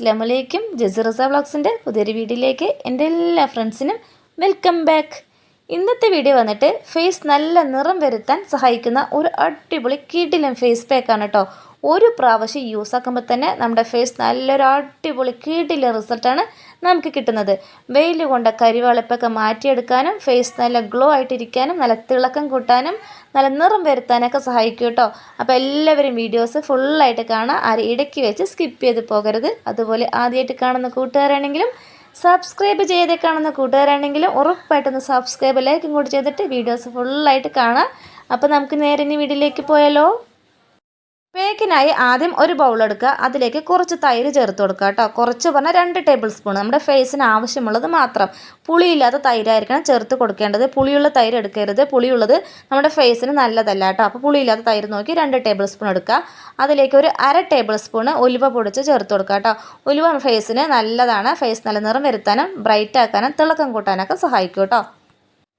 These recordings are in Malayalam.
അസ്സാം വലൈക്കും ജസിറസ വ്ളോഗ്സിന്റെ പുതിയൊരു വീഡിയോയിലേക്ക് എന്റെ എല്ലാ ഫ്രണ്ട്സിനും വെൽക്കം ബാക്ക്. ഇന്നത്തെ വീഡിയോ വന്നിട്ട് ഫേസ് നല്ല നിറം വരുത്താൻ സഹായിക്കുന്ന ഒരു അടിപൊളി കിടിലൻ ഫേസ് പാക്കാണ് കേട്ടോ ഒരു പ്രാവശ്യം യൂസ് ആക്കുമ്പോൾ തന്നെ നമ്മുടെ ഫേസ് നല്ലൊരു അടിപൊളി കിടിലൻ റിസൾട്ടാണ് നമുക്ക് കിട്ടുന്നത്. വെയിൽ കൊണ്ട കരിവാളിപ്പൊക്കെ മാറ്റിയെടുക്കാനും ഫേസ് നല്ല ഗ്ലോ ആയിട്ടിരിക്കാനും നല്ല തിളക്കം കൂട്ടാനും നല്ല നിറം വരുത്താനൊക്കെ സഹായിക്കും കേട്ടോ അപ്പോൾ എല്ലാവരും വീഡിയോസ് ഫുള്ളായിട്ട് കാണാം. ആരും ഇടയ്ക്ക് വെച്ച് സ്കിപ്പ് ചെയ്ത് പോകരുത്. അതുപോലെ ആദ്യമായിട്ട് കാണുന്ന കൂട്ടുകാരാണെങ്കിലും സബ്സ്ക്രൈബ് ചെയ്തേ കാണുന്ന കൂട്ടുകാരാണെങ്കിലും ഉറപ്പായിട്ടൊന്ന് സബ്സ്ക്രൈബ് ലൈക്കും കൂടി ചെയ്തിട്ട് വീഡിയോസ് ഫുള്ളായിട്ട് കാണാം. അപ്പോൾ നമുക്ക് നേരെ ഇനി വീഡിയോയിലേക്ക് പോയാലോ? പേക്കിനായി ആദ്യം ഒരു ബൗൾ എടുക്കുക. അതിലേക്ക് കുറച്ച് തൈര് ചേർത്ത് കൊടുക്കുക കേട്ടോ. കുറച്ച് പറഞ്ഞാൽ രണ്ട് ടേബിൾ സ്പൂൺ നമ്മുടെ ഫേസിന് ആവശ്യമുള്ളത് മാത്രം. പുളിയില്ലാത്ത തൈരായിരിക്കണം ചേർത്ത് കൊടുക്കേണ്ടത്. പുളിയുള്ള തൈര് എടുക്കരുത്. പുളിയുള്ളത് നമ്മുടെ ഫേസിന് നല്ലതല്ല കേട്ടോ. അപ്പോൾ പുളിയില്ലാത്ത തൈര് നോക്കി രണ്ട് ടേബിൾ സ്പൂൺ എടുക്കുക. അതിലേക്ക് ഒരു അര ടേബിൾ സ്പൂൺ ഉലുവ പൊടിച്ച് ചേർത്ത് കൊടുക്കുക കേട്ടോ. ഉലുവ ഫേസിന് നല്ലതാണ്. ഫേസ് നല്ല നിറം വരുത്താനും ബ്രൈറ്റ് ആക്കാനും തിളക്കം കൂട്ടാനൊക്കെ സഹായിക്കും കേട്ടോ.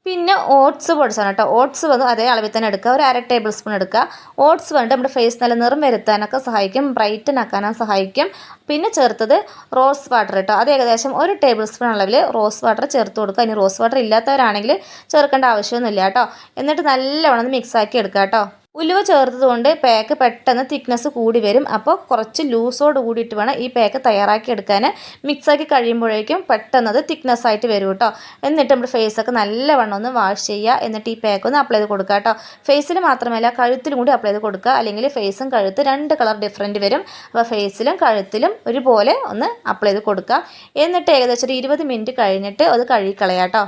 പിന്നെ ഓട്സ് പൊടിച്ചാണ് കേട്ടോ. ഓട്സ് വന്ന് അതേ അളവിൽ തന്നെ എടുക്കുക. ഒരു അര ടേബിൾ സ്പൂൺ എടുക്കുക. ഓട്സ് വന്നിട്ട് നമ്മുടെ ഫേസ് നല്ല നിറം വരുത്താനൊക്കെ സഹായിക്കും ബ്രൈറ്റൻ ആക്കാനും സഹായിക്കും. പിന്നെ ചേർത്തത് റോസ് വാട്ടർ കേട്ടോ. അത് ഏകദേശം ഒരു ടേബിൾ സ്പൂൺ അളവിൽ റോസ് വാട്ടർ ചേർത്ത് കൊടുക്കുക. ഇനി റോസ് വാട്ടർ ഇല്ലാത്തവരാണെങ്കിൽ ചേർക്കേണ്ട ആവശ്യമൊന്നുമില്ല കേട്ടോ. എന്നിട്ട് നല്ലവണ്ണം മിക്സ് ആക്കി എടുക്കുക കേട്ടോ. ഉലുവ ചേർത്തതുകൊണ്ട് പാക്ക് പെട്ടെന്ന് തിക്നെസ് കൂടി വരും. അപ്പോൾ കുറച്ച് ലൂസോട് കൂടിയിട്ട് വേണം ഈ പാക്ക് തയ്യാറാക്കി എടുക്കാൻ. മിക്സാക്കി കഴിയുമ്പോഴേക്കും പെട്ടെന്ന് അത് തിക്നെസ് ആയിട്ട് വരും കേട്ടോ. എന്നിട്ട് നമ്മുടെ ഫേസൊക്കെ നല്ലവണ്ണം ഒന്ന് വാഷ് ചെയ്യുക. എന്നിട്ട് ഈ പാക്ക് ഒന്ന് അപ്ലൈ ചെയ്ത് കൊടുക്കുക കേട്ടോ. ഫേസിൽ മാത്രമല്ല കഴുത്തിലും കൂടി അപ്ലൈ ചെയ്ത് കൊടുക്കുക. അല്ലെങ്കിൽ ഫേസും കഴുത്ത് രണ്ട് കളർ ഡിഫറെന്റ് വരും. അപ്പോൾ ഫേസിലും കഴുത്തിലും ഒരുപോലെ ഒന്ന് അപ്ലൈ ചെയ്ത് കൊടുക്കുക. എന്നിട്ട് ഏകദേശം ഒരു ഇരുപത് മിനിറ്റ് കഴിഞ്ഞിട്ട് അത് കഴുകിക്കളയാം കേട്ടോ.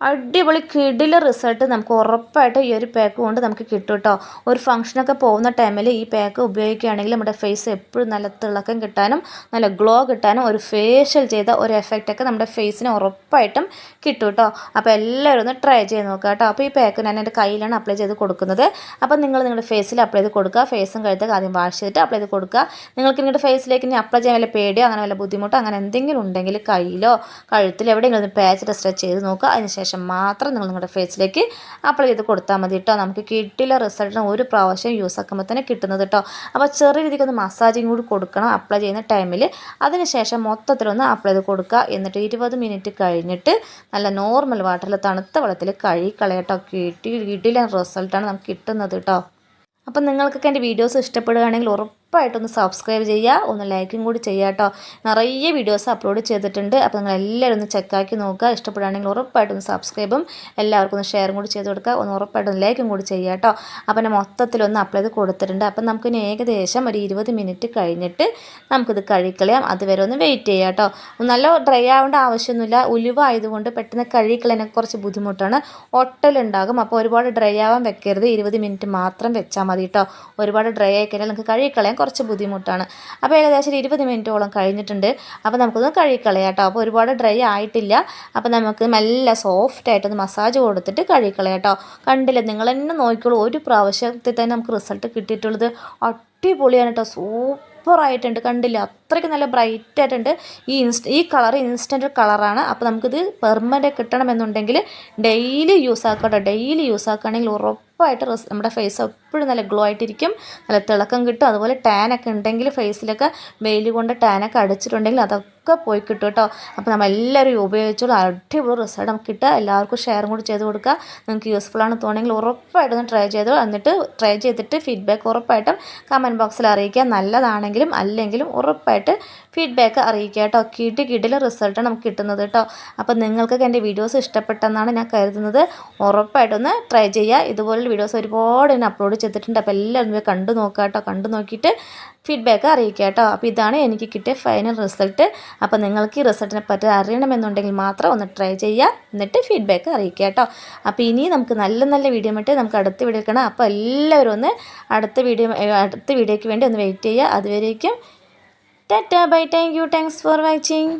അടിപൊളി കിടില റിസൾട്ട് നമുക്ക് ഉറപ്പായിട്ട് ഈ ഒരു പാക്ക് കൊണ്ട് നമുക്ക് കിട്ടും കേട്ടോ ഒരു ഫംഗ്ഷനൊക്കെ പോകുന്ന ടൈമിൽ ഈ പാക്ക് ഉപയോഗിക്കുകയാണെങ്കിൽ നമ്മുടെ ഫേസ് എപ്പോഴും നല്ല തിളക്കം കിട്ടാനും നല്ല ഗ്ലോ കിട്ടാനും ഒരു ഫേഷ്യൽ ചെയ്ത ഒരു എഫക്റ്റൊക്കെ നമ്മുടെ ഫേസിന് ഉറപ്പായിട്ടും കിട്ടും കേട്ടോ അപ്പോൾ എല്ലാവരും ഒന്ന് ട്രൈ ചെയ്ത് നോക്കുക കേട്ടോ അപ്പോൾ ഈ പാക്ക് ഞാൻ എന്റെ കയ്യിലാണ് അപ്ലൈ ചെയ്ത് കൊടുക്കുന്നത്. അപ്പോൾ നിങ്ങൾ നിങ്ങളുടെ ഫേസിൽ അപ്ലൈ ചെയ്ത് കൊടുക്കുക. ഫേസും കഴുത്തൊക്കെ ആദ്യം വാഷ് ചെയ്തിട്ട് അപ്ലൈ ചെയ്ത് കൊടുക്കുക. നിങ്ങൾക്ക് നിങ്ങളുടെ ഫേസിലേക്ക് ഇനി അപ്ലൈ ചെയ്യാൻ വല്ല പേടിയോ അങ്ങനെ വല്ല ബുദ്ധിമുട്ടോ അങ്ങനെ എന്തെങ്കിലും ഉണ്ടെങ്കിൽ കയ്യിലോ കഴുത്തിലോ എവിടെയെങ്കിലും ഒന്ന് പാച്ച് സ്ട്രെച്ച് ചെയ്ത് നോക്കുക. അതിനുശേഷം ശേഷം മാത്രം നിങ്ങൾ നിങ്ങളുടെ ഫേസിലേക്ക് അപ്ലൈ ചെയ്ത് കൊടുത്താൽ മതി കേട്ടോ നമുക്ക് കിട്ടിയ റിസൾട്ടിന് ഒരു പ്രാവശ്യം യൂസ് ആക്കുമ്പോൾ തന്നെ കിട്ടുന്നത് കേട്ടോ അപ്പോൾ ചെറിയ രീതിക്ക് ഒന്ന് മസാജിങ് കൂടി കൊടുക്കണം. അപ്ലൈ ചെയ്യുന്ന ടൈമിൽ അതിനുശേഷം മൊത്തത്തിലൊന്ന് അപ്ലൈ ചെയ്ത് കൊടുക്കുക. എന്നിട്ട് ഇരുപത് മിനിറ്റ് കഴിഞ്ഞിട്ട് നല്ല നോർമൽ വാട്ടറിൽ തണുത്ത വെള്ളത്തിൽ കഴുകി കളയട്ടോ കിട്ടി കിട്ടില്ല റിസൾട്ടാണ് നമുക്ക് കിട്ടുന്നത് കേട്ടോ അപ്പം നിങ്ങൾക്കൊക്കെ എന്റെ വീഡിയോസ് ഇഷ്ടപ്പെടുകയാണെങ്കിൽ ഉറപ്പ് ഉറപ്പായിട്ടൊന്ന് സബ്സ്ക്രൈബ് ചെയ്യുക. ഒന്ന് ലൈക്കും കൂടി ചെയ്യുക കേട്ടോ നിറയെ വീഡിയോസ് അപ്ലോഡ് ചെയ്തിട്ടുണ്ട്. അപ്പോൾ നിങ്ങൾ എല്ലാവരും ഒന്ന് ചെക്കാക്കി നോക്കുക. ഇഷ്ടപ്പെടുകയാണെങ്കിൽ ഉറപ്പായിട്ടൊന്ന് സബ്സ്ക്രൈബും എല്ലാവർക്കും ഒന്ന് ഷെയറും കൂടി ചെയ്ത് കൊടുക്കുക. ഒന്ന് ഉറപ്പായിട്ടൊന്ന് ലൈക്കും കൂടി ചെയ്യുക കേട്ടോ അപ്പോൾ എന്നെ മൊത്തത്തിലൊന്ന് അപ്ലൈ ചെയ്ത് കൊടുത്തിട്ടുണ്ട്. അപ്പം നമുക്കിനി ഏകദേശം ഒരു ഇരുപത് മിനിറ്റ് കഴിഞ്ഞിട്ട് നമുക്കിത് കഴിക്കളയാം അതുവരെ ഒന്ന് വെയിറ്റ് ചെയ്യുക കേട്ടോ നല്ല ഡ്രൈ ആവേണ്ട ആവശ്യമൊന്നുമില്ല. ഉലുവ ആയതുകൊണ്ട് പെട്ടെന്ന് കഴിക്കളയാനൊക്കെ കുറച്ച് ബുദ്ധിമുട്ടാണ്. ഒട്ടലുണ്ടാകും അപ്പോൾ ഒരുപാട് ഡ്രൈ ആവാൻ വെക്കരുത്. ഇരുപത് മിനിറ്റ് മാത്രം വെച്ചാൽ മതി കേട്ടോ ഒരുപാട് ഡ്രൈ ആയി കഴിഞ്ഞാൽ നിങ്ങൾക്ക് കഴുകിക്കളയാൻ കുറച്ച് ബുദ്ധിമുട്ടാണ്. അപ്പോൾ ഏകദേശം ഇരുപത് മിനിറ്റോളം കഴിഞ്ഞിട്ടുണ്ട്. അപ്പോൾ നമുക്കൊന്ന് കഴുകിക്കളയാം കേട്ടോ അപ്പോൾ ഒരുപാട് ഡ്രൈ ആയിട്ടില്ല. അപ്പോൾ നമുക്ക് നല്ല സോഫ്റ്റായിട്ടൊന്ന് മസാജ് കൊടുത്തിട്ട് കഴുകിക്കളയാം കേട്ടോ കണ്ടില്ല നിങ്ങൾ തന്നെ നോക്കിക്കോളൂ. ഒരു പ്രാവശ്യത്തിൽ തന്നെ നമുക്ക് റിസൾട്ട് കിട്ടിയിട്ടുള്ളത് അടിപൊളിയാണ് കേട്ടോ സൂപ്പറായിട്ടുണ്ട് കണ്ടില്ല അത്രയ്ക്ക് നല്ല ബ്രൈറ്റ് ആയിട്ടുണ്ട്. ഈ ഇൻസ്റ്റ ഈ കളർ ഇൻസ്റ്റന്റ് കളറാണ്. അപ്പോൾ നമുക്കിത് പെർമനന്റ് കിട്ടണമെന്നുണ്ടെങ്കിൽ ഡെയിലി യൂസ് ആക്കട്ടോ. ഡെയിലി യൂസ് ആക്കുകയാണെങ്കിൽ ഉറപ്പായിട്ട് നമ്മുടെ ഫേസ് എപ്പോഴും നല്ല ഗ്ലോ ആയിട്ടിരിക്കും. നല്ല തിളക്കം കിട്ടും. അതുപോലെ ടാനൊക്കെ ഉണ്ടെങ്കിൽ ഫേസിലൊക്കെ വെയിൽ കൊണ്ട് ടാനൊക്കെ അടിച്ചിട്ടുണ്ടെങ്കിൽ അതൊക്കെ പോയി കിട്ടും കേട്ടോ. അപ്പോൾ നമ്മൾ എല്ലാവരും ഉപയോഗിച്ചോളൂ. അടിപൊളി റിസൾട്ട് നമുക്ക് കിട്ടുക. എല്ലാവർക്കും ഷെയറും കൂടി ചെയ്ത് കൊടുക്കുക. നിങ്ങൾക്ക് യൂസ്ഫുൾ ആണ് തോന്നുമെങ്കിൽ ഉറപ്പായിട്ടൊന്ന് ട്രൈ ചെയ്തു. എന്നിട്ട് ട്രൈ ചെയ്തിട്ട് ഫീഡ്ബാക്ക് ഉറപ്പായിട്ടും കമന്റ് ബോക്സിൽ അറിയിക്കുക. നല്ലതാണെങ്കിലും അല്ലെങ്കിലും ഉറപ്പായിട്ട് ഫീഡ്ബാക്ക് അറിയിക്കുക കേട്ടോ. കിട്ടി കിട്ടിലെ റിസൾട്ടാണ് നമുക്ക് കിട്ടുന്നത് കേട്ടോ. അപ്പോൾ നിങ്ങൾക്കൊക്കെ എന്റെ വീഡിയോസ് ഇഷ്ടപ്പെട്ടെന്നാണ് ഞാൻ കരുതുന്നത്. ഉറപ്പായിട്ടൊന്ന് ട്രൈ ചെയ്യുക. ഇതുപോലുള്ള വീഡിയോസ് ഒരുപാട് ഞാൻ അപ്ലോഡ് ചെയ്തിട്ടുണ്ട്. അപ്പോൾ എല്ലാവരും കണ്ടു നോക്കുക കേട്ടോ. കണ്ടു നോക്കിയിട്ട് ഫീഡ്ബാക്ക് അറിയിക്കുക കേട്ടോ. അപ്പോൾ ഇതാണ് എനിക്ക് കിട്ടിയ ഫൈനൽ റിസൾട്ട് അപ്പോൾ നിങ്ങൾക്ക് ഈ റിസൾട്ടിനെ പറ്റി അറിയണമെന്നുണ്ടെങ്കിൽ മാത്രം ഒന്ന് ട്രൈ ചെയ്യുക. എന്നിട്ട് ഫീഡ്ബാക്ക് അറിയിക്കുക കേട്ടോ. അപ്പോൾ ഇനി നമുക്ക് നല്ല നല്ല വീഡിയോ മറ്റേ നമുക്ക് അടുത്ത വീഡിയോ കാണാം. അപ്പോൾ എല്ലാവരും ഒന്ന് അടുത്ത വീഡിയോ അടുത്ത വീഡിയോയ്ക്ക് വേണ്ടി ഒന്ന് വെയിറ്റ് ചെയ്യുക. അതുവരേക്കും tata bye thank you thanks for watching